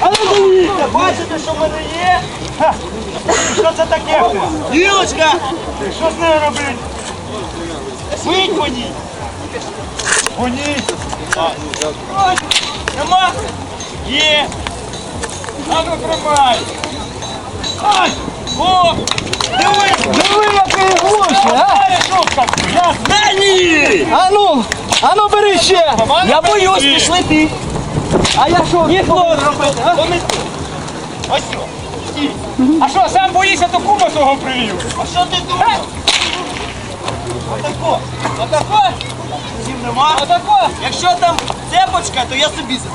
Але дивіться, бачите, що в мене є? Ха. Що це таке? Гілочка! Що з нею робити? Бить по ній! По ній! Ось, Нема? Є! А ну тримай! О! Диви! Диви, який гроші, а? Я Та ні! а ну, а ну бери ще! Я боюсь, пішли ти. А я що? Ні, хлопці робити, а? Ось що. Стій. А що, сам боїшся, то кума свого привів? А що ти думав? Отако. Отако? Сім нема. Отако. Якщо там цепочка, то я собі за.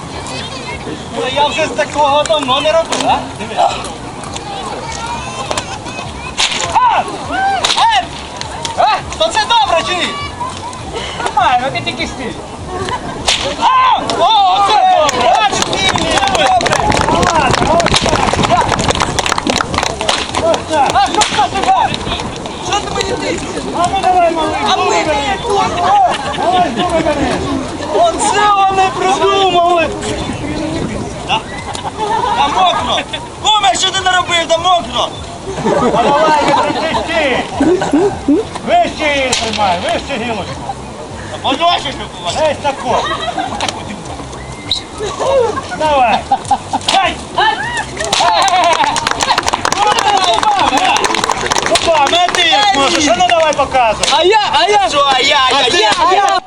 Ну, я вже з такого давно не робив, а? Диви. А! Е! А! То це добре чи ні? Нормально, ти тільки стій. А! О, це добре! А, стильні, добре! А що це тебе? Що ти мені тисячиш? А ну ми не. Оце вони придумали! Та мокро! Куме, що ти наробив, та мокро! А давай, трясти. Вище її тримай, вище гілочку. Подощиш ви Десь тако. Давай. Дай. Опа, не ти як можеш, а ну давай показуй! А я, а я, Що, а я, а я, я, а я,